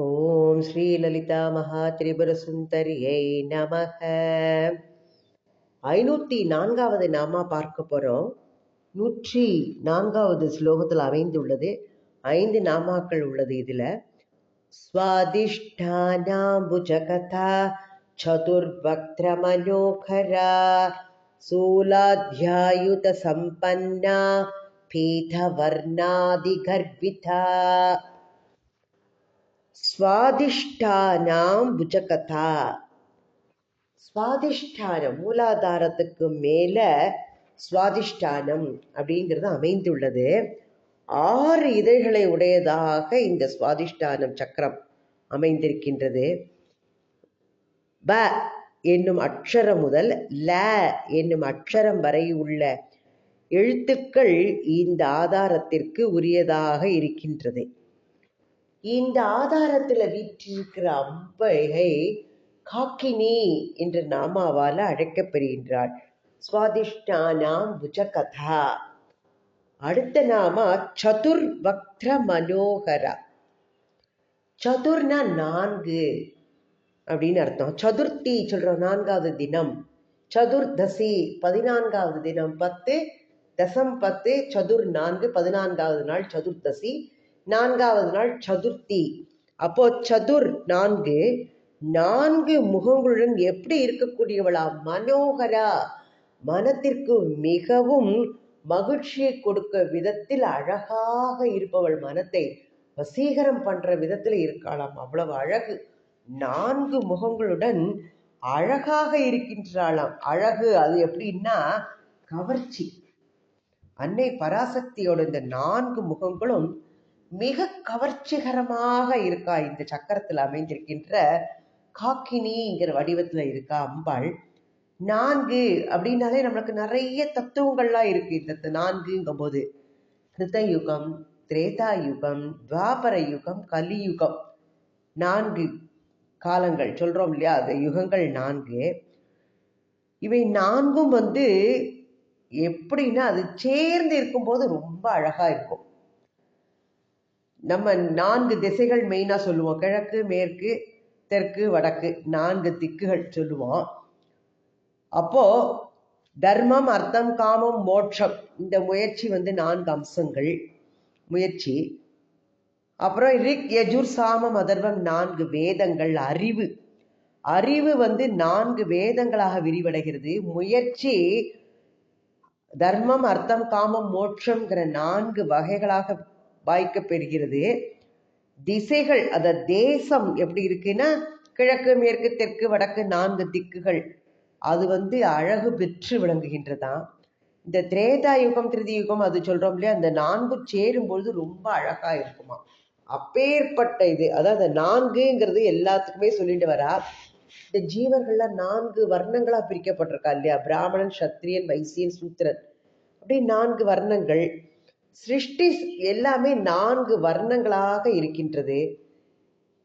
ஓம் ஸ்ரீலலிதா லலிதா மகா திரிபுரசுந்தரியை நமக. ஐநூற்றி நான்காவது நாமா பார்க்க போகிறோம் நூற்றி நான்காவது ஸ்லோகத்தில் அமைந்துள்ளது. ஐந்து நாமாக்கள் உள்ளது இதில். ஸ்வாதிஷ்டானாம்புஜகதா சதுர்பக்ரமனோகரா சூலாத்தியாயுத சம்பன்னா பீதவர்ணாதி பீதவர்ணாதிகர்பிதா. சுவாதிஷ்டானாம் புஜகதா. சுவாதிஷ்டானம் மூலாதாரத்துக்கு மேல சுவாதிஷ்டானம் அப்படிங்கிறது அமைந்துள்ளது. ஆறு இதழ்களை உடையதாக இந்த சுவாதிஷ்டானம் சக்கரம் அமைந்திருக்கின்றது. ப என்னும் அக்ஷரம் முதல் ல என்னும் அக்ஷரம் வரை உள்ள எழுத்துக்கள் இந்த ஆதாரத்திற்கு உரியதாக இருக்கின்றது. இந்த ஆதாரத்தில் வீற்றிருக்கிற அம்பையை காக்கினி என்ற நாமாவால் அழைக்கப்படுகின்றாள் சுவாதிஷ்டானாம் புஜகதா. அடுத்த நாம சதுர் வக்ர மனோகரா. சதுர்னா நான்கு அப்படின்னு அர்த்தம். சதுர்த்தி சொல்றோம் நான்காவது தினம். சதுர்தசி பதினான்காவது தினம் பத்து தசம் பத்து சதுர் நான்கு பதினான்காவது நாள் சதுர்தசி நான்காவது நாள் சதுர்த்தி. அப்போ சதுர் நான்கு நான்கு முகங்களுடன் எப்படி இருக்கக்கூடியவளா? மனோகரா. மனத்திற்கு மிகவும் மகிழ்ச்சியை கொடுக்க விதத்தில் அழகாக இருப்பவள் மனத்தை வசீகரம் பண்ற விதத்தில் இருக்காளாம். அவ்வளவு அழகு. நான்கு முகங்களுடன் அழகாக இருக்கின்றாளாம். அழகு அது எப்படின்னா கவர்ச்சி. அன்னை பராசக்தியோட இந்த நான்கு முகங்களும் மிக கவர்ச்சிகரமாக இருக்கா இந்த சக்கரத்தில் அமைந்திருக்கின்ற காக்கினிங்கிற வடிவத்தில் இருக்கா அம்பாள். நான்கு அப்படின்னாலே நம்மளுக்கு நிறைய தத்துவங்கள்லாம் இருக்கு இந்த நான்குங்கும் போது கிருதயுகம் திரேதா யுகம் துவாபர யுகம் கலியுகம். நான்கு காலங்கள் சொல்றோம் இல்லையா? அந்த யுகங்கள் நான்கு. இவை நான்கும் வந்து எப்படின்னா அது சேர்ந்து இருக்கும்போது ரொம்ப அழகா இருக்கும். நம்ம நான்கு திசைகள் மெயினாக சொல்லுவோம். கிழக்கு மேற்கு தெற்கு வடக்கு. நான்கு திக்குகள் சொல்லுவோம். அப்போ தர்மம் அர்த்தம் காமம் மோட்சம். இந்த முயற்சி வந்து நான்கு அம்சங்கள். முயற்சி. அப்புறம் ரிக் யஜுர் சாமம் அதர்வம் நான்கு வேதங்கள் அறிவு. அறிவு வந்து நான்கு வேதங்களாக விரிவடைகிறது. முயற்சி தர்மம் அர்த்தம் காமம் மோட்சம்ங்கிற நான்கு வகைகளாக வாய்க்கப்பெறுகிறது திசைகள் அத தேசம் எப்படி இருக்குன்னா கிழக்கு மேற்கு தெற்கு வடக்கு நான்கு திக்குகள். அது வந்து அழகு பெற்று விளங்குகின்றதாம் இந்த திரேதா யுகம் திருதி யுகம் அது சொல்றோம் இல்லையா? அந்த நான்கு சேரும் பொழுது ரொம்ப அழகா இருக்குமா? அப்பேற்பட்ட இது. அதாவது நான்குங்கிறது எல்லாத்துக்குமே சொல்லிட்டு வரா. இந்த ஜீவர்கள்ல நான்கு வர்ணங்களா பிரிக்கப்பட்டிருக்கா இல்லையா? பிராமணன் சத்திரியன் வைசியன் சூத்திரன். அப்படி நான்கு வர்ணங்கள். சிருஷ்டி எல்லாமே நான்கு வர்ணங்களாக இருக்கின்றது.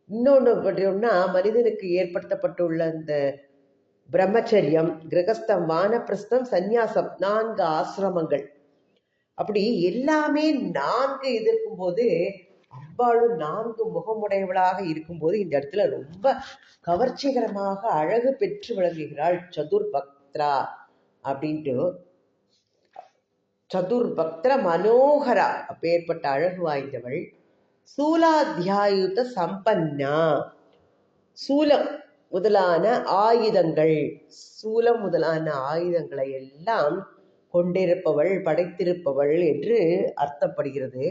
இன்னொன்று பார்த்தோம்னா மனிதனுக்கு ஏற்படுத்தப்பட்டுள்ள இந்த பிரம்மச்சரியம் கிரகஸ்தம் வானப்பிரஸ்தம் சந்நியாசம் நான்கு ஆசிரமங்கள். அப்படி எல்லாமே நான்கு எதிர்க்கும் போது அம்பாளும் நான்கு முகமுடையவளாக இருக்கும்போது இந்த இடத்துல ரொம்ப கவர்ச்சிகரமாக அழகு பெற்று விளங்குகிறாள் சதுர் பக்த்ரா அப்படின்ட்டு சதுர்பக்திர மனோகரா அப்பேற்பட்ட அழகு வாய்ந்தவள் சூலாத்தியாயுத சம்பன்னா. சூலம் முதலான ஆயுதங்கள் சூலம் முதலான ஆயுதங்களை எல்லாம் கொண்டிருப்பவள் படைத்திருப்பவள் என்று அர்த்தப்படுகிறது.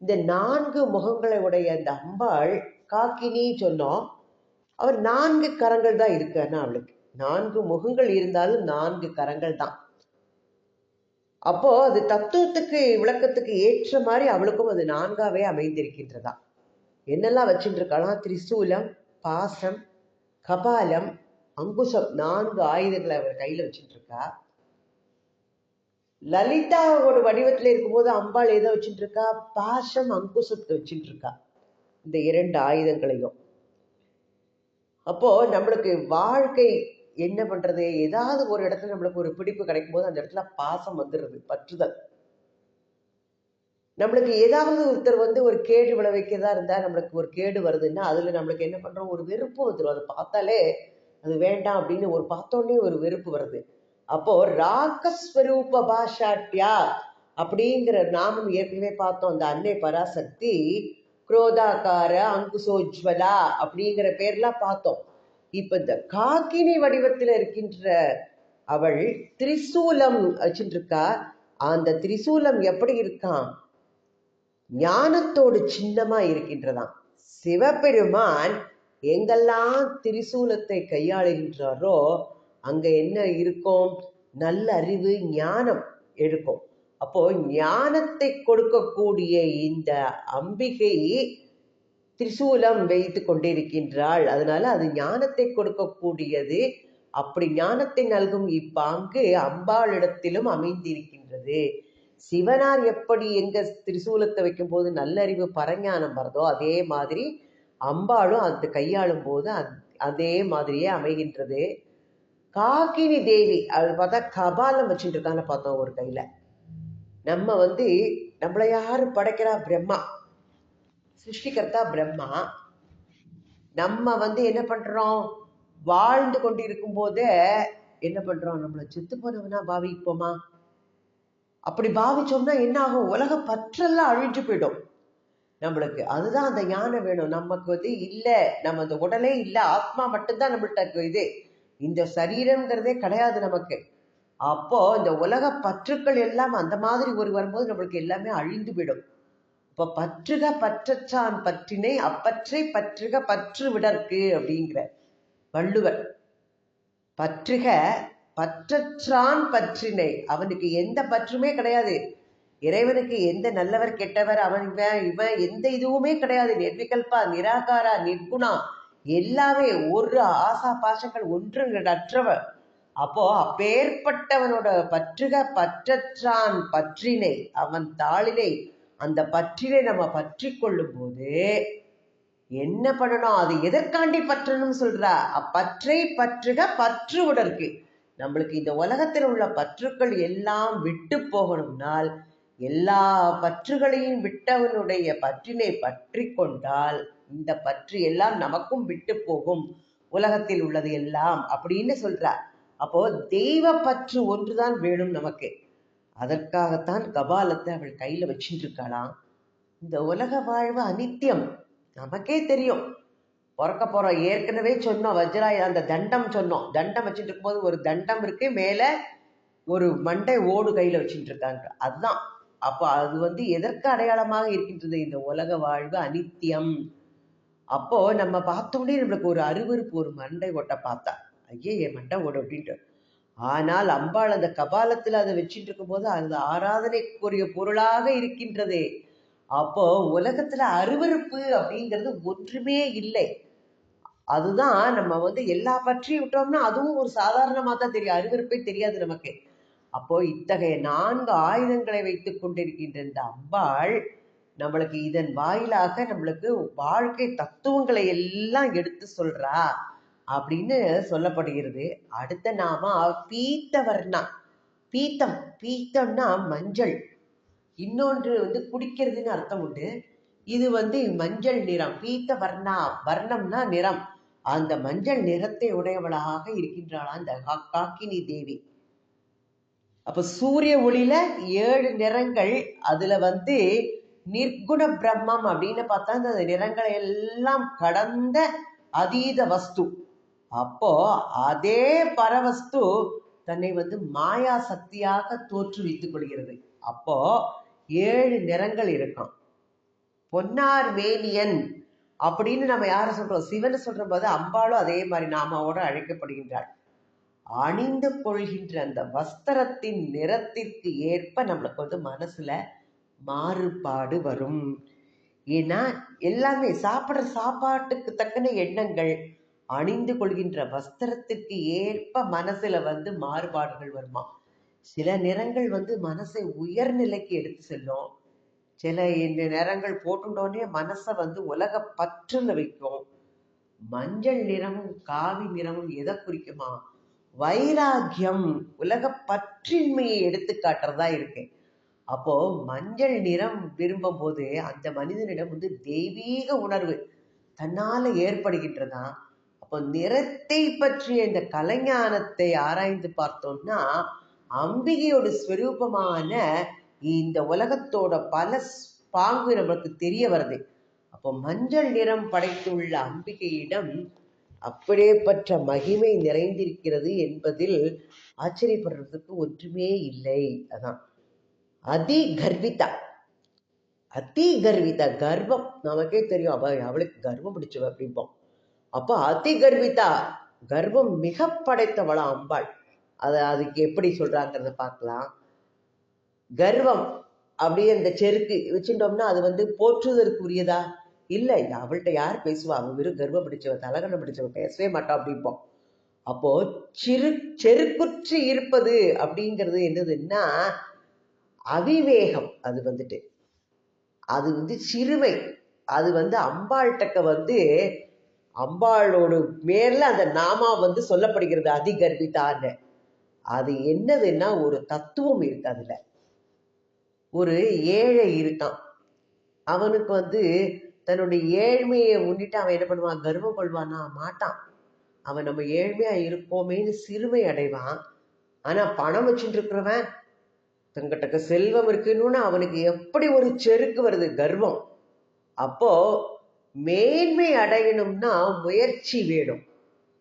இந்த நான்கு முகங்களை உடைய அந்த அம்பாள் காக்கினி சொன்னோம் அவர் நான்கு கரங்கள் தான் இருக்கு அவளுக்கு. நான்கு முகங்கள் இருந்தாலும் நான்கு கரங்கள் தான் அப்போ அது தத்துவத்துக்கு விளக்கத்துக்கு ஏற்ற மாதிரி அவளுக்கும் அது நான்காவே அமைந்திருக்கின்றதா? என்னெல்லாம் வச்சுட்டு திரிசூலம் பாசம் கபாலம் அங்குசம் நான்கு ஆயுதங்களை அவர் கையில வச்சுட்டு இருக்கா லலிதாவோட வடிவத்துல இருக்கும்போது அம்பாள் எதை வச்சுட்டு இருக்கா பாசம் அங்குசத்தை வச்சுட்டு இருக்கா இந்த இரண்டு ஆயுதங்களையும். அப்போ நம்மளுக்கு வாழ்க்கை என்ன பண்றது? ஏதாவது ஒரு இடத்துல நம்மளுக்கு ஒரு பிடிப்பு கிடைக்கும் போது அந்த இடத்துல பாசம் வந்துடுறது பற்றுதல். நம்மளுக்கு ஏதாவது ஒருத்தர் வந்து ஒரு கேடு விளைவிக்கிறதா இருந்தா நம்மளுக்கு ஒரு கேடு வருதுன்னா அதுல நம்மளுக்கு என்ன பண்றோம்? ஒரு வெறுப்பு வந்துடும் அதை பார்த்தாலே அது வேண்டாம் அப்படின்னு ஒரு பார்த்தோன்னே ஒரு வெறுப்பு வருது. அப்போ ராகஸ்வரூப பாஷாட்யா அப்படிங்கிற நாமம் ஏற்கனவே பார்த்தோம். அந்த அன்னை பராசக்தி குரோதாக்கார அங்குசோஜ்வலா அப்படிங்கிற பேர்லாம் பார்த்தோம். இப்ப இந்த காக்கினி வடிவத்தில் இருக்கின்ற அவள் திரிசூலம் வச்சுட்டு இருக்கா அந்த திரிசூலம் எப்படி இருக்கான் ஞானத்தோடு சின்னமா இருக்கின்றதாம். சிவபெருமான் எங்கெல்லாம் திரிசூலத்தை கையாளுகின்றாரோ அங்க என்ன இருக்கும்? நல்ல அறிவு ஞானம் எடுக்கும். அப்போ ஞானத்தை கொடுக்கக்கூடிய இந்த அம்பிகை திரிசூலம் வைத்து கொண்டிருக்கின்றாள். அதனால அது ஞானத்தை கொடுக்கக்கூடியது. அப்படி ஞானத்தை நல்கும் இப்பாங்கு அம்பாளிடத்திலும் அமைந்திருக்கின்றது. சிவனார் எப்படி எங்க திரிசூலத்தை வைக்கும்போது நல்லறிவு பரஞானம் வருதோ அதே மாதிரி அம்பாளும் அது கையாளும் போது அதே மாதிரியே அமைகின்றது. காக்கினி தேவி அது பார்த்தா கபாலம் வச்சுட்டு இருக்கான்னு பார்த்தோம் ஒரு கையில. நம்ம வந்து நம்மளை யாரு படைக்கிறா? பிரம்மா. சிருஷ்டிகர்த்தா பிரம்மா. நம்ம வந்து என்ன பண்றோம்? வாழ்ந்து கொண்டிருக்கும் போதே என்ன பண்றோம்? நம்மளை செத்து போனவனா பாவிப்போமா? அப்படி பாவிச்சோம்னா என்ன ஆகும்? உலக பற்றெல்லாம் அழிஞ்சு போயிடும். நம்மளுக்கு அதுதான் அந்த யானை வேணும். நமக்கு வந்து இல்லை. நம்ம அந்த உடலே இல்லை. ஆத்மா மட்டும்தான் நம்மள்ட்ட இருக்கு. இது இந்த சரீரம்ங்கிறதே கிடையாது நமக்கு. அப்போ இந்த உலக பற்றுக்கள் எல்லாம் அந்த மாதிரி ஒரு வரும்போது நம்மளுக்கு எல்லாமே அழிந்து போயிடும். இப்போ பற்றுக பற்றச்சான் பற்றினை அப்பற்றை பற்றுக பற்று விடற்கு அப்படிங்கிற வள்ளுவர். பற்றுக பற்றற்றான் பற்றினை அவனுக்கு எந்த பற்றுமே கிடையாது. இறைவனுக்கு எந்த நல்லவர் கெட்டவர் அவன் இவன் இவன் எந்த இதுவுமே கிடையாது. நிர்விகல்பா நிராகாரா நிர்குணா எல்லாமே ஒரு ஆசா பாசங்கள் ஒன்று அற்றவர் அப்போ அப்பேற்பட்டவனோட பற்றுக பற்றற்றான் பற்றினை அவன் தாளினை அந்த பற்றினை நம்ம பற்றி கொள்ளும் போது என்ன பண்ணணும்? அது எதற்காண்டி பற்றணும்னு சொல்றா? அப்பற்றை பற்றுக பற்று உடற்கு. நம்மளுக்கு இந்த உலகத்தில் உள்ள பற்றுக்கள் எல்லாம் விட்டு போகணும்னால் எல்லா பற்றுகளையும் விட்டவனுடைய பற்றினை பற்றி கொண்டால் இந்த பற்று எல்லாம் நமக்கும் விட்டு போகும். உலகத்தில் உள்ளது எல்லாம் அப்படின்னு சொல்றார் அப்போ தெய்வ பற்று ஒன்றுதான் வேணும் நமக்கு. அதற்காகத்தான் கபாலத்தை அவள் கையில வச்சுட்டு இருக்காளாம் இந்த உலக வாழ்வு அனித்தியம். நமக்கே தெரியும். பிறக்க போறோம். ஏற்கனவே சொன்னோம். வஜ்ராய அந்த தண்டம் சொன்னோம். தண்டம் வச்சுட்டு இருக்கும்போது ஒரு தண்டம் இருக்கு. மேல ஒரு மண்டை ஓடு கையில வச்சுட்டு இருக்காங்க அதுதான். அப்போ அது வந்து எதற்கு அடையாளமாக இருக்கின்றது? இந்த உலக வாழ்வு அனித்தியம். அப்போ நம்ம பார்த்தோன்னே நம்மளுக்கு ஒரு அருவருப்பு ஒரு மண்டை ஓட்டை பார்த்தா ஐயே என் மண்டை ஓடு அப்படின்ட்டு ஆனால் அம்பாள் அந்த கபாலத்துல அதை வச்சுட்டு இருக்கும்போது அந்த ஆராதனைக்குரிய பொருளாக இருக்கின்றது. அப்போ உலகத்துல அருவருப்பு அப்படிங்கிறது ஒன்றுமே இல்லை. அதுதான் நம்ம வந்து எல்லா பற்றியும் விட்டோம்னா அதுவும் ஒரு சாதாரணமா தான் தெரியும். அருவருப்பே தெரியாது நமக்கு. அப்போ இத்தகைய நான்கு ஆயுதங்களை வைத்துக் கொண்டிருக்கின்ற இந்த அம்பாள் நம்மளுக்கு இதன் வாயிலாக நம்மளுக்கு வாழ்க்கை தத்துவங்களை எல்லாம் எடுத்து சொல்றா. அப்படின்னு சொல்லப்படுகிறது. அடுத்த நாம பீத்தவர்ணா பீத்தம் பீத்தம்னா மஞ்சள். இன்னொன்று வந்து குடிக்கிறதுன்னு அர்த்தம் உண்டு. இது வந்து மஞ்சள் நிறம். பீத்த வர்ணா வர்ணம்னா நிறம். அந்த மஞ்சள் நிறத்தை உடையவளாக இருக்கின்றாளா அந்த காக்கினி தேவி. அப்ப சூரிய ஒளியில ஏழு நிறங்கள் அதுல வந்து நிர்குண பிரம்மம் அப்படின்னு பார்த்தா அந்த நிறங்களை எல்லாம் கடந்த அதீத வஸ்து. அப்போ அதே பரவஸ்து தன்னை வந்து மாயா சக்தியாக தோற்றுவித்துக் கொள்கிறது. அப்போ ஏழு நிறங்கள் இருக்கும். பொன்னார் வேலியன் அப்படின்னு நம்ம யார சொல்றோம்? சிவனை சொல்ற போது அம்பாளும் அதே மாதிரி நாமாவோட அழைக்கப்படுகின்றாள். அணிந்து கொள்கின்ற அந்த வஸ்திரத்தின் நிறத்திற்கு ஏற்ப நம்மளுக்கு வந்து மனசுல மாறுபாடு வரும். ஏன்னா எல்லாமே சாப்பிட்ற சாப்பாட்டுக்கு தக்கன எண்ணங்கள் அணிந்து கொள்கின்ற வஸ்திரத்துக்கு ஏற்ப மனசுல வந்து மாறுபாடுகள் வருமா? சில நிறங்கள் வந்து மனசை உயர்நிலைக்கு எடுத்து செல்லும். சில இந்த நிறங்கள் போட்டுட்டோன்னே மனசை வந்து உலக பற்றுல வைக்கும். மஞ்சள் நிறமும் காவி நிறமும் எதை குறிக்குமா? வைராகியம் உலக பற்றின்மையை எடுத்து காட்டுறதா இருக்கு. அப்போ மஞ்சள் நிறம் விரும்பும் போது அந்த மனிதனிடம் வந்து தெய்வீக உணர்வு தன்னால ஏற்படுகின்றதான் அப்போ நிறத்தை பற்றிய இந்த கலைஞானத்தை ஆராய்ந்து பார்த்தோம்னா அம்பிகையோட ஸ்வரூபமான இந்த உலகத்தோட பல பாங்கு நமக்கு தெரிய வருது. அப்போ மஞ்சள் நிறம் படைத்துள்ள அம்பிகையிடம் அப்படியேப்பட்ட மகிமை நிறைந்திருக்கிறது என்பதில் ஆச்சரியப்படுறதுக்கு ஒன்றுமே இல்லை. அதான். அதி கர்விதா அதி கர்விதா கர்வம். நமக்கே தெரியும். அவ அவளுக்கு கர்வம் பிடிச்சவ அப்படிம்போம். அப்போ அதி கர்விதா கர்வம் மிக படைத்தவளா அம்பாள். அதை அதுக்கு எப்படி சொல்றாங்கிறத பார்க்கலாம். கர்வம் அப்படியே அந்த செருக்கு வச்சுட்டோம்னா அது வந்து போற்றுவதற்குரியதா இல்லை அவள்கிட்ட யார் பேசுவா? அவன் வெறும் கர்வம் பிடிச்சவ தலகணம் பிடிச்சவ பேசவே மாட்டோம் அப்படிம்போம் அப்போ சிறு செருக்குற்று இருப்பது அப்படிங்கிறது என்னதுன்னா அவிவேகம் அது வந்துட்டு. அது வந்து சிறுமை. அது வந்து அம்பாள்கிட்ட வந்து அம்பாளோட மேல அந்த நாமா வந்து சொல்லப்படுகிறது அதிகர்விதான்னு அது என்னதுன்னா ஒரு தத்துவம் இருக்கு அதுல. ஒரு ஏழை இருக்கான். அவனுக்கு வந்து தன்னுடைய ஏழ்மையை முன்னிட்டு அவன் என்ன பண்ணுவான்? கர்வம் கொள்வானா? மாட்டான். அவன் நம்ம ஏழ்மையா இருப்போமேன்னு சிறுமை அடைவான். ஆனா பணம் வச்சுட்டு இருக்கிறவன் தங்கிட்ட செல்வம் இருக்குன்னு அவனுக்கு எப்படி ஒரு செருக்கு வருது? கர்வம். அப்போ மேன்மை அடையணும்னா முயற்சி வேணும்.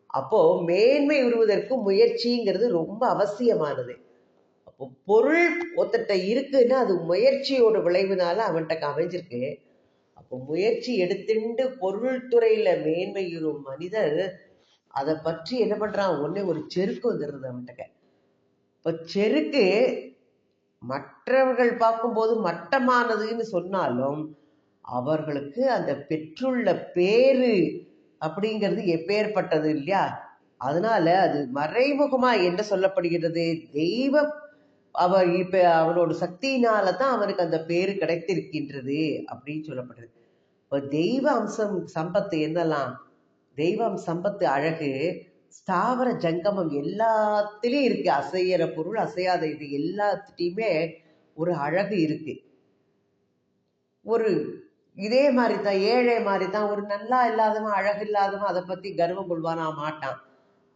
அப்போ மேன்மை உருவதற்கு முயற்சிங்கிறது ரொம்ப அவசியமானது. அப்போ பொருள் ஒருத்தட்ட இருக்குன்னா அது முயற்சியோட விளைவுனால அவன்கிட்ட அமைஞ்சிருக்கு. அப்போ முயற்சி எடுத்துண்டு பொருள் துறையில மேன்மையுறும் மனிதர் அதை பற்றி என்ன பண்றான்? ஒன்னே ஒரு செருக்கு வந்துடுறது அவன்கிட்ட. இப்போ செருக்கு மற்றவர்கள் பார்க்கும்போது மட்டமானதுன்னு சொன்னாலும் அவர்களுக்கு அந்த பெற்றுள்ள பேரு அப்படிங்கிறது எப்பேற்பட்டது இல்லையா? அதனால அது மறைமுகமா என்ன சொல்லப்படுகிறது தெய்வ அவர் இப்ப அவனோட சக்தியினால தான் அவனுக்கு அந்த பேரு கிடைத்திருக்கின்றது அப்படின்னு சொல்லப்படுது. இப்போ தெய்வ அம்சம் சம்பத்து என்னெல்லாம்? தெய்வம் சம்பத்து அழகு ஸ்தாவர ஜங்கமம் எல்லாத்துலயும் இருக்கு. அசையற பொருள் அசையாத இது எல்லாத்துட்டையுமே ஒரு அழகு இருக்கு. ஒரு இதே மாதிரி தான் ஏழை மாதிரி தான் ஒரு நல்லா இல்லாதவன் அழகு இல்லாதவன் அதை பத்தி கர்வம் கொள்வானா மாட்டான்.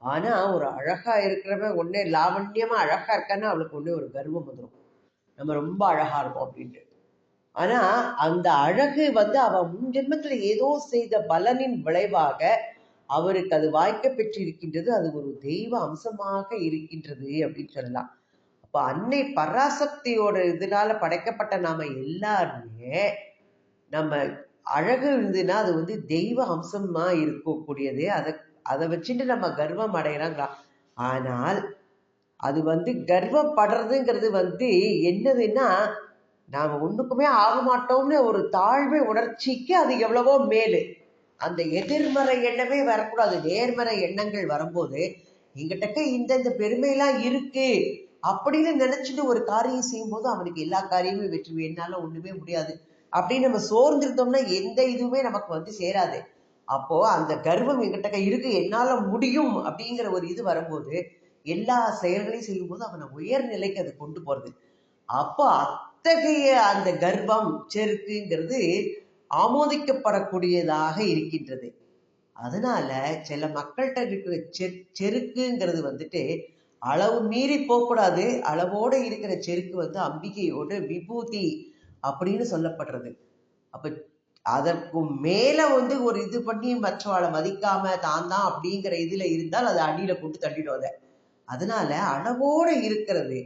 ஆனா ஒரு அழகா இருக்கிறவன் ஒன்னே லாவண்யமா அழகா இருக்கான்னா அவளுக்கு ஒன்னே ஒரு கர்வம் வந்துடும் நம்ம ரொம்ப அழகா இருக்கோம் அப்படின்ட்டு. ஆனா அந்த அழகு வந்து அவ முன் ஜென்மத்துல ஏதோ செய்த பலனின் விளைவாக அவருக்கு அது வாய்க்க பெற்றிருக்கின்றது அது ஒரு தெய்வ அம்சமாக இருக்கின்றது அப்படின்னு சொல்லலாம். அப்ப அன்னை பராசக்தியோட இதனால படைக்கப்பட்ட நாம எல்லாருமே நம்ம அழகு இருந்ததுன்னா அது வந்து தெய்வ அம்சமா இருக்கக்கூடியது. அதை அதை வச்சுட்டு நம்ம கர்வம் அடைகிறாங்களா ஆனால் அது வந்து கர்வப்படுறதுங்கிறது வந்து என்னதுன்னா நாம் ஒண்ணுக்குமே ஆக மாட்டோம்னு ஒரு தாழ்மை உணர்ச்சிக்கு அது எவ்வளவோ மேலு. அந்த எதிர்மறை எண்ணமே வரக்கூடாது. நேர்மறை எண்ணங்கள் வரும்போது எங்கிட்ட இந்த இந்த பெருமையெல்லாம் இருக்கு அப்படின்னு நினைச்சிட்டு ஒரு காரியம் செய்யும்போது அவனுக்கு எல்லா காரியமும் வெற்றி. என்னால ஒண்ணுமே முடியாது. அப்படின்னு நம்ம சோர்ந்திருந்தோம்னா எந்த இதுவுமே நமக்கு வந்து சேராது. அப்போ அந்த கர்வம் எங்கிட்ட இருக்கு என்னால முடியும் அப்படிங்கிற ஒரு இது வரும்போது எல்லா செயல்களையும் செய்யும்போது அவனை உயர்நிலைக்கு அது கொண்டு போறது. அப்போ அத்தகைய அந்த கர்வம் செருக்குங்கிறது ஆமோதிக்கப்படக்கூடியதாக இருக்கின்றது. அதனால சில மக்கள்கிட்ட இருக்கிற செ- செருக்குங்கிறது வந்துட்டு அளவு மீறி போகக்கூடாது. அளவோடு இருக்கிற செருக்கு வந்து அம்பிகையோட விபூதி அப்படின்னு சொல்லப்படுறது. அப்ப அதற்கு மேல வந்து ஒரு இது பண்ணி மற்றவாளை மதிக்காம தான் தான் அப்படிங்கிற இதுல இருந்தால் அது அடியில போட்டு தள்ளிடும் அதை அதனால அளவோட இருக்கிறது.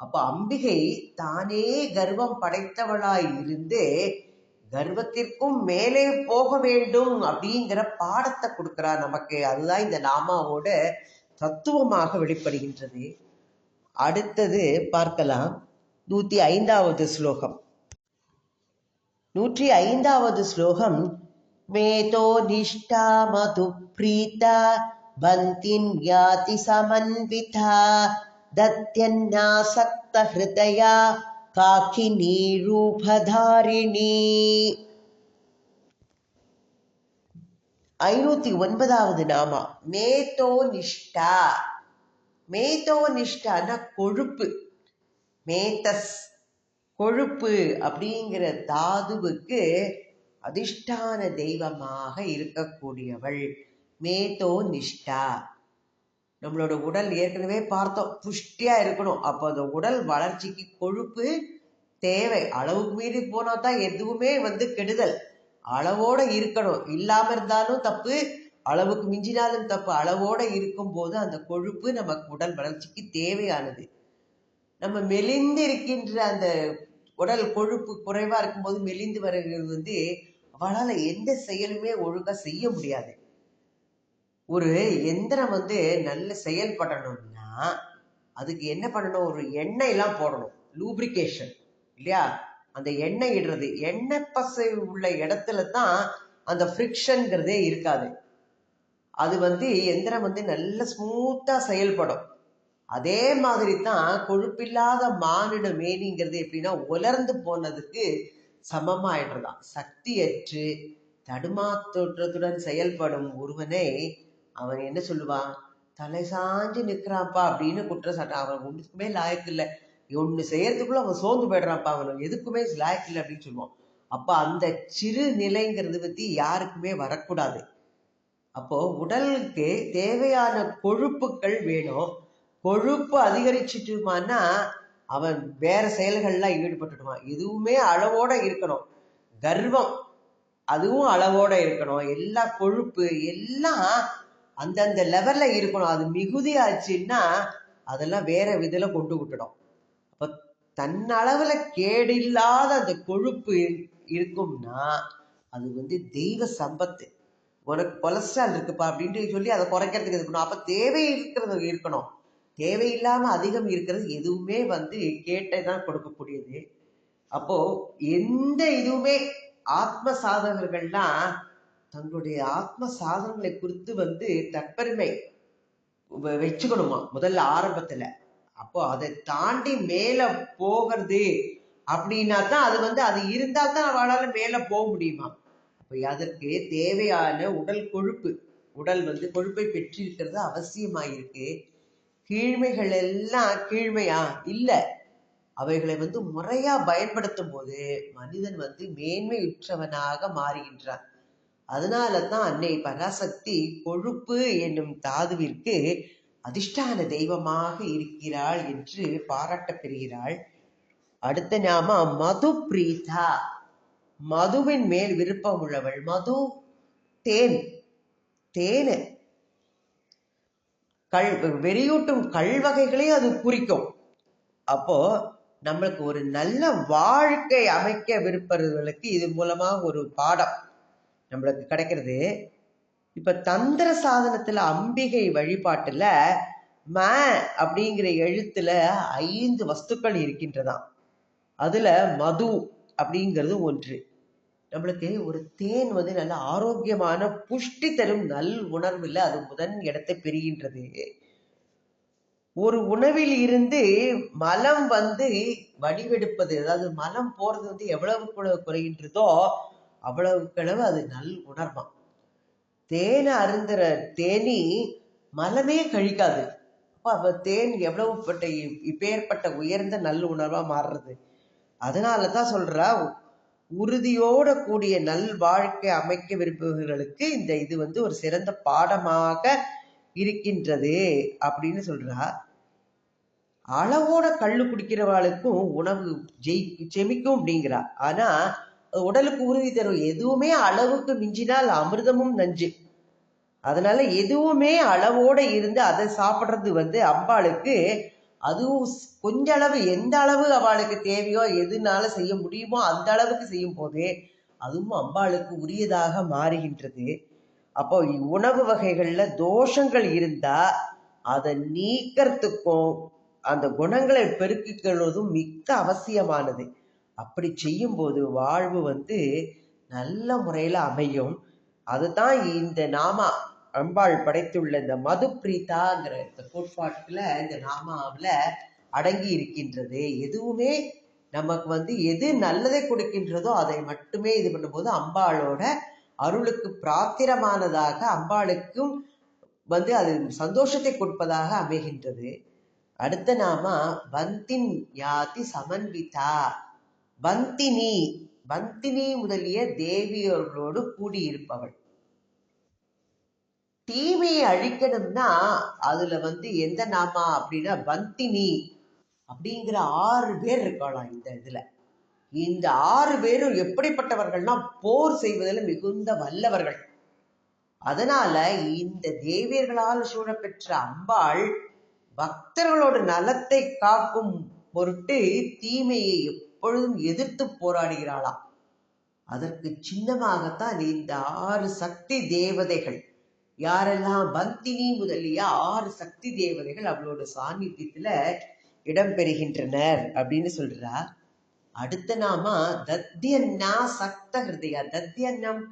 அப்ப அம்பிகை தானே கர்வம் படைத்தவளாய் இருந்து கர்வத்திற்கும் மேலே போக வேண்டும் அப்படிங்கிற பாடத்தை கொடுக்கிறார் நமக்கு. அதுதான் இந்த நாமாவோட தத்துவமாக வெளிப்படுகின்றது. அடுத்தது பார்க்கலாம். நூத்தி ஐந்தாவது ஸ்லோகம். நூற்றி ஐந்தாவது ஸ்லோகம் மேதோ நிஷ்டா மது பிரீதா பந்தின் யாதி சமன்விதா தத்யன்னாசக்த ஹிருதயா காக்கினி ரூபதாரிணி ஐநூத்தி ஒன்பதாவது நாமா மேதோ நிஷ்டா. மேதோ நிஷ்டான கொழுப்பு. மேதஸ் கொழுப்பு அப்படிங்கிற தாதுவுக்கு அதிஷ்டான தெய்வமாக இருக்கக்கூடியவள். மேதோ நிஷ்டா. நம்மளோட உடல் ஏற்கனவே பார்த்தோம். புஷ்டியா இருக்கணும். அப்போ அந்த உடல் வளர்ச்சிக்கு கொழுப்பு தேவை. அளவுக்கு மீறி போனா தான் எதுவுமே வந்து கெடுதல். அளவோட இருக்கணும். இல்லாம இருந்தாலும் தப்பு. அளவுக்கு மிஞ்சினாலும் தப்பு. அளவோட இருக்கும்போது அந்த கொழுப்பு நமக்கு உடல் வளர்ச்சிக்கு தேவையானது. நம்ம மெலிந்து இருக்கின்ற அந்த உடல் கொழுப்பு குறைவா இருக்கும்போது மெலிந்து வருகிறது வந்து அவளால எந்த செயலுமே ஒழுங்கா செய்ய முடியாது. ஒரு எந்திரம் வந்து நல்ல செயல்படணும்னா அதுக்கு என்ன பண்ணணும்? ஒரு எண்ணெய் எல்லாம் போடணும். லூப்ரிகேஷன் இல்லையா? அந்த எண்ணெய் இடுறது. எண்ணெய் பசை உள்ள இடத்துல தான் அந்த ஃப்ரிக்ஷன்ங்கிறதே இருக்காது. அது வந்து எந்திரம் வந்து நல்ல ஸ்மூத்தா செயல்படும். அதே மாதிரி தான் கொழுப்பில்லாத மானிட மேனிங்கிறது எப்படின்னா உலர்ந்து போனதுக்கு சமமாயிடுறதாம் சக்தியற்று தடுமாற்றத்துடன் செயல்படும் ஒருவனை அவன் என்ன சொல்லுவான் தலை சாஞ்சு நிற்கிறான்ப்பா அப்படின்னு குற்றச்சாட்டு. அவன் ஒன்றுக்குமே லாயக்கு இல்லை. ஒன்று செய்யறதுக்குள்ள அவன் சோர்ந்து போயிடுறான்ப்பா அவன் எதுக்குமே லாயக்கு இல்லை அப்படின்னு சொல்லுவான். அப்போ அந்த சிறு நிலைங்கிறது பற்றி யாருக்குமே வரக்கூடாது. அப்போ உடலுக்கு தேவையான கொழுப்புகள் வேணும். கொழுப்பு அதிகரிச்சிட்டுமான்னா அவன் வேற செயல்கள்லாம் ஈடுபட்டுடுவான் எதுவுமே அளவோட இருக்கணும். கர்வம் அதுவும் அளவோட இருக்கணும். எல்லா கொழுப்பு எல்லாம் அந்தந்த லெவல்ல இருக்கணும். அது மிகுதி ஆச்சுன்னா அதெல்லாம் வேற விதில கொண்டு விட்டுடும். அப்ப தன்னளவுல கேடு இல்லாத அந்த கொழுப்பு இருக்கும்னா அது வந்து தெய்வ சம்பத்து. உனக்கு கொலஸ்ட்ரால் இருக்குப்பா அப்படின்ட்டு சொல்லி அதை குறைக்கிறதுக்கு இருக்கணும் அப்ப தேவை இருக்கிறது இருக்கணும். தேவையில்லாமல் அதிகம் இருக்கிறது எதுவுமே வந்து கேட்டே தான் கொடுக்கக்கூடியது. அப்போ எந்த இதுவுமே ஆத்ம சாதகர்கள்லாம் தங்களுடைய ஆத்ம சாதனங்களை குறித்து வந்து தற்பெருமை வச்சுக்கணுமா? முதல்ல ஆரம்பத்துல. அப்போ அதை தாண்டி மேல போகிறது அப்படின்னா தான் அது வந்து அது இருந்தால் தான் அவளால மேல போக முடியுமா? அப்போ அதற்கு தேவையான உடல் கொழுப்பு உடல் வந்து கொழுப்பை பெற்றிருக்கிறது அவசியமாயிருக்கு. கீழ்மைகள் எல்லாம் கீழ்மையா? இல்ல. அவைகளை வந்து முறையா பயன்படுத்தும் போது மனிதன் வந்து மேன்மையுற்றவனாக மாறுகின்றான். அதனால தான் அன்னை பராசக்தி கொழுப்பு என்னும் தாதுவிற்கு அதிஷ்டான தெய்வமாக இருக்கிறாள் என்று பாராட்டப்பெறுகிறாள். அடுத்த நாம மது பிரீதா மதுவின் மேல் விருப்பம் உள்ளவள் மது தேன். தேனை. கள் வெறியூட்டும் கல்வகைகளையும் அது குறிக்கும். அப்போ நம்மளுக்கு ஒரு நல்ல வாழ்க்கை அமைக்க விருப்பவர்களுக்கு இது மூலமா ஒரு பாடம் நம்மளுக்கு கிடைக்கிறது. இப்ப தந்திர சாதனத்துல அம்பிகை வழிபாட்டுல ம அப்படிங்கிற எழுத்துல ஐந்து வஸ்துக்கள் இருக்கின்றதாம். அதுல மது அப்படிங்கிறது ஒன்று. நம்மளுக்கு ஒரு தேன் வந்து நல்ல ஆரோக்கியமான புஷ்டி தரும் நல் உணர்வுல அது முதன் இடத்தை பெறுகின்றது. ஒரு உணவில் இருந்து மலம் வந்து வடிவெடுப்பது அதாவது மலம் போறது வந்து எவ்வளவு குறைகின்றதோ அவ்வளவுக்களவு அது நல் உணர்வாம் தேனை அருந்துற தேனி மலமே கழிக்காது. அப்போ அப்ப தேன் எவ்வளவு பட்ட இப்பேற்பட்ட உயர்ந்த நல் உணர்வா மாறுறது. அதனாலதான் சொல்றா உறுதியோட கூடிய நல் வாழ்க்கை அமைக்க விரும்புபவர்களுக்கு இந்த இது வந்து ஒரு சிறந்த பாடமாக இருக்கின்றது அப்படின்னு சொல்றா. அளவோட கள்ளு குடிக்கிறவாளுக்கும் உணவு ஜெய் செமிக்கும் அப்படிங்கிறா. ஆனா உடலுக்கு உறுதி தரும் எதுவுமே அளவுக்கு மிஞ்சினால் அமிர்தமும் நஞ்சு. அதனால எதுவுமே அளவோட இருந்து அதை சாப்பிடுறது வந்து அம்பாளுக்கு அதுவும் கொஞ்ச அளவு எந்த அளவு அவளுக்கு தேவையோ எதுனால செய்ய முடியுமோ அந்த அளவுக்கு செய்யும் போது அதுவும் அம்பாளுக்கு உரியதாக மாறுகின்றது. அப்போ உணவு வகைகள்ல தோஷங்கள் இருந்தா அதை நீக்கிறதுக்கும் அந்த குணங்களை பெருக்கிக்கிறதும் மிக்க அவசியமானது. அப்படி செய்யும்போது வாழ்வு வந்து நல்ல முறையில அமையும். அதுதான் இந்த நாமா அம்பாள் படைத்துள்ள இந்த மது பிரீதாங்கிற இந்த கோட்பாட்டுல இந்த நாமாவில் அடங்கி இருக்கின்றது. எதுவுமே நமக்கு வந்து எது நல்லதை கொடுக்கின்றதோ அதை மட்டுமே இது பண்ணும்போது அம்பாளோட அருளுக்கு பிராத்திரமானதாக அம்பாளுக்கும் வந்து அது சந்தோஷத்தை கொடுப்பதாக அமைகின்றது. அடுத்த நாம வந்தின் யாதி சமன்விதா. பந்தினி பந்தினி முதலிய தேவியர்களோடு கூடியிருப்பவள். தீமையை அழிக்கணும்னா அதுல வந்து எந்த நாமா அப்படின்னா பந்தினி அப்படிங்கிற ஆறு பேர் இருக்கலாம் இந்த இதுல. இந்த ஆறு பேரும் எப்படிப்பட்டவர்கள்னா போர் செய்வதில் மிகுந்த வல்லவர்கள். அதனால இந்த தேவியர்களால் சூழப்பெற்ற அம்பாள் பக்தர்களோட நலத்தை காக்கும் பொருட்டு தீமையை எப்பொழுதும் எதிர்த்து போராடுகிறாளாம். அதற்கு சின்னமாகத்தான் இந்த ஆறு சக்தி தேவதைகள் யாரெல்லாம் பந்தினி முதலிய ஆறு சக்தி தேவதைகள் அவளோட சாநித்தியத்துல இடம்பெறுகின்றனர் அப்படின்னு சொல்றா. அடுத்த நாம தத்தியன்னா சக்த ஹிருதயா தத்தியன்னம்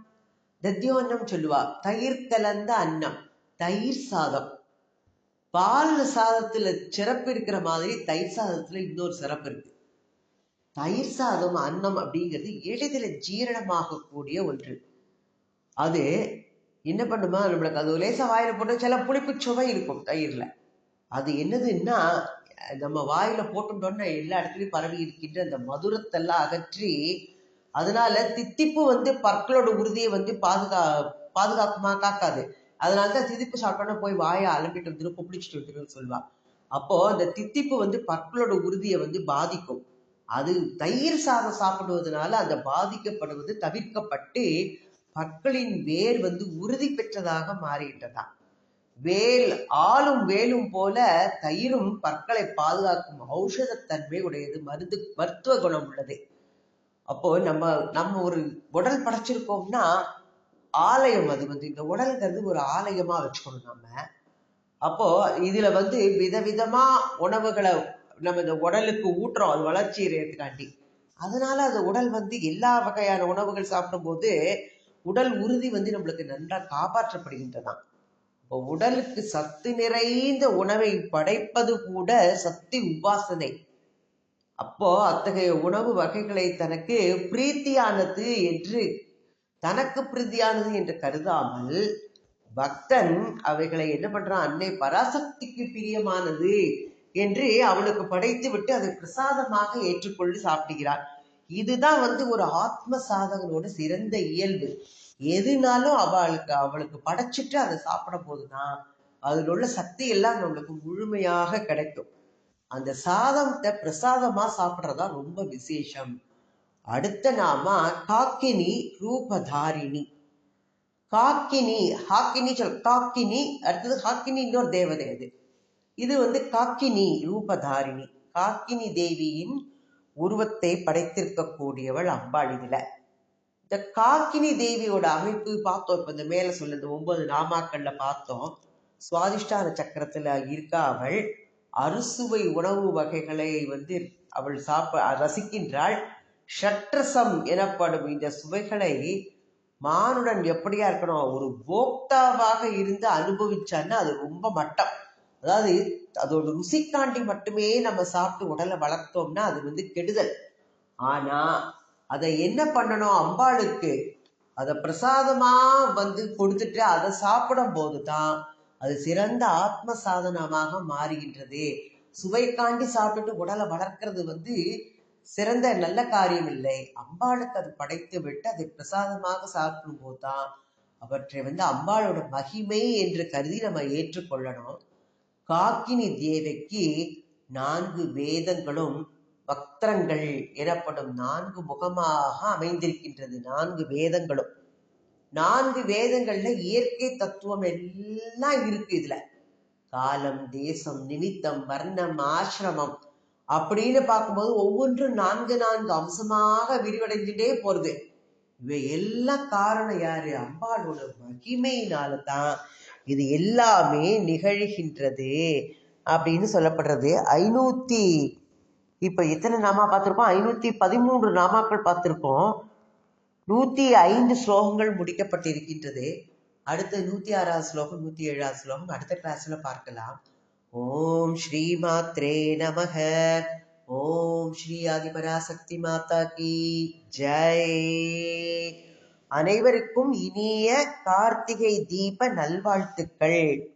தத்தியோன்னம் சொல்லுவா தயிர் கலந்த அன்னம் தயிர் சாதம். பால் சாதத்துல சிறப்பு இருக்கிற மாதிரி தயிர் சாதத்துல இன்னொரு சிறப்பு இருக்கு. தயிர் சாதம் அன்னம் அப்படிங்கிறது எளிதில் ஜீரணமாகக்கூடிய ஒன்று. அது என்ன பண்ணுமா? நம்மளுக்கு அது லேசாக வாயில் போட்டால் சில புளிப்பு சுவை இருக்கும் தயிரில். அது என்னதுன்னா நம்ம வாயில் போட்டுட்டோம்னா எல்லா இடத்துலையும் பரவி இருக்கின்ற அந்த மதுரத்தெல்லாம் அகற்றி அதனால தித்திப்பு வந்து பற்களோட உறுதியை வந்து பாதுகா பாதுகாக்குமா காக்காது. அதனாலதான் திதிப்பு சாப்பிட்டோன்னா போய் வாயை அலம்பிட்டு வந்துடும் புப்பிடிச்சிட்டு வந்துடும் சொல்லுவாள் அப்போ அந்த தித்திப்பு வந்து பற்களோட உறுதியை வந்து பாதிக்கும். அது தயிர் சாதம் சாப்பிடுவதனால அந்த பாதிக்கப்படுவது தவிர்க்கப்பட்டு பற்களின் வேர் வந்து உறுதி பெற்றதாக மாறிட்டதாம் வேல் ஆளும் வேலும் போல தயிரும் பற்களை பாதுகாக்கும் ஔஷதத்தன்மை உடையது மருந்து மருத்துவ குணம் உள்ளது. அப்போ நம்ம நம்ம ஒரு உடல் படைச்சிருக்கோம்னா ஆலயம் அது வந்து இந்த உடல்ங்கிறது ஒரு ஆலயமா வச்சுக்கணும் நம்ம அப்போ இதுல வந்து விதவிதமா உணவுகளை நம்ம இந்த உடலுக்கு ஊட்டுறோம் அது வளர்ச்சி அடையறதுக்காண்டி. அதனால அந்த உடல் வந்து எல்லா வகையான உணவுகள் சாப்பிடும்போது உடல் உறுதி வந்து நம்மளுக்கு நன்றாக காப்பாற்றப்படுகின்றதாம். இப்போ உடலுக்கு சத்து நிறைந்த உணவை படைப்பது கூட சக்தி உபாசனை. அப்போ அத்தகைய உணவு வகைகளை தனக்கு பிரீத்தியானது என்று தனக்கு பிரீத்தியானது என்று கருதாமல் பக்தன் அவைகளை என்ன பண்றான்? அன்னை பராசக்திக்கு பிரியமானது என்று அவளுக்கு படைத்து விட்டு அதை பிரசாதமாக ஏற்றுக்கொண்டு சாப்பிடுகிறான் இதுதான் வந்து ஒரு ஆத்ம சாதகனோட சிறந்த இயல்பு. எதுனாலும் அவளுக்கு அவளுக்கு படைச்சிட்டு அதை சாப்பிட போதுதான் அதில் உள்ள சக்தி எல்லாம் நம்மளுக்கு முழுமையாக கிடைக்கும். அந்த சாதத்தை பிரசாதமா சாப்பிட்றதா ரொம்ப விசேஷம். அடுத்த நாம காக்கினி ரூபதாரிணி. காக்கினி ஹாக்கினி சொல் காக்கினி அடுத்தது ஹாக்கினி இன்னொரு தேவதை அது. இது வந்து காக்கினி ரூபதாரிணி. காக்கினி தேவியின் உருவத்தை படைத்திருக்கக்கூடியவள் அம்பாள் இதுல. இந்த காக்கினி தேவியோட அமைப்பு பார்த்தோம். இப்ப இந்த மேல சொல்ல இந்த ஒன்பது நாமாக்கள்ல பார்த்தோம். சுவாதிஷ்டான சக்கரத்துல இருக்கா அவள். அறுசுவை உணவு வகைகளை வந்து அவள் சாப்ப ரசிக்கின்றாள். ஷட்ரசம் எனப்படும் இந்த சுவைகளை மானுடன் எப்படியா இருக்கணும்? ஒரு போக்தாவாக இருந்து அனுபவிச்சான்னா அது ரொம்ப மட்டம். அதாவது அதோட ருசிக்காண்டி மட்டுமே நம்ம சாப்பிட்டு உடலை வளர்த்தோம்னா அது வந்து கெடுதல். ஆனா அதை என்ன பண்ணணும் அம்பாளுக்கு? அதை பிரசாதமா வந்து கொடுத்துட்டு அதை சாப்பிடும் போது தான் அது சிறந்த ஆத்ம சாதனமாக மாறுகின்றது சுவைக்காண்டி சாப்பிட்டுட்டு உடலை வளர்க்கறது வந்து சிறந்த நல்ல காரியம் இல்லை. அம்பாளுக்கு அது படைத்து விட்டு அதை பிரசாதமாக சாப்பிடும் போதுதான் அவற்றை வந்து அம்பாளோட மகிமை என்று கருதி நம்ம ஏற்றுக்கொள்ளணும். காக்கினி தேவைக்கு நான்கு வேதங்களும் பக்தங்கள் எனப்படும் நான்கு முகமாக அமைந்திருக்கின்றது. நான்கு வேதங்களும். நான்கு வேதங்கள்ல இயற்கை தத்துவம் எல்லாம் இருக்கு இதுல. காலம் தேசம் நிமித்தம் வர்ணம் ஆசிரமம் அப்படின்னு பார்க்கும்போது ஒவ்வொன்றும் நான்கு நான்கு அம்சமாக விரிவடைஞ்சுட்டே போறது. இவை எல்லாம் காரணம் யாரு? அம்பாளோட மகிமையினால தான் இது எல்லாமே நிகழ்கின்றது அப்படின்னு சொல்லப்படுறது. ஐநூற்றி இப்போ எத்தனை நாமா பார்த்துருக்கோம்? ஐநூற்றி பதிமூன்று நாமாக்கள் பார்த்துருக்கோம். நூற்றி ஐந்து ஸ்லோகங்கள் முடிக்கப்பட்டிருக்கின்றது. அடுத்த நூற்றி ஆறாவது ஸ்லோகம் நூற்றி ஏழாவது ஸ்லோகம் அடுத்த கிளாஸில் பார்க்கலாம். ஓம் ஸ்ரீ மாத்ரே நமக. ஓம் ஸ்ரீ ஆதிபராசக்தி மாதா கி. ஜெய். அனைவருக்கும் இனிய கார்த்திகை தீப நல்வாழ்த்துக்கள்.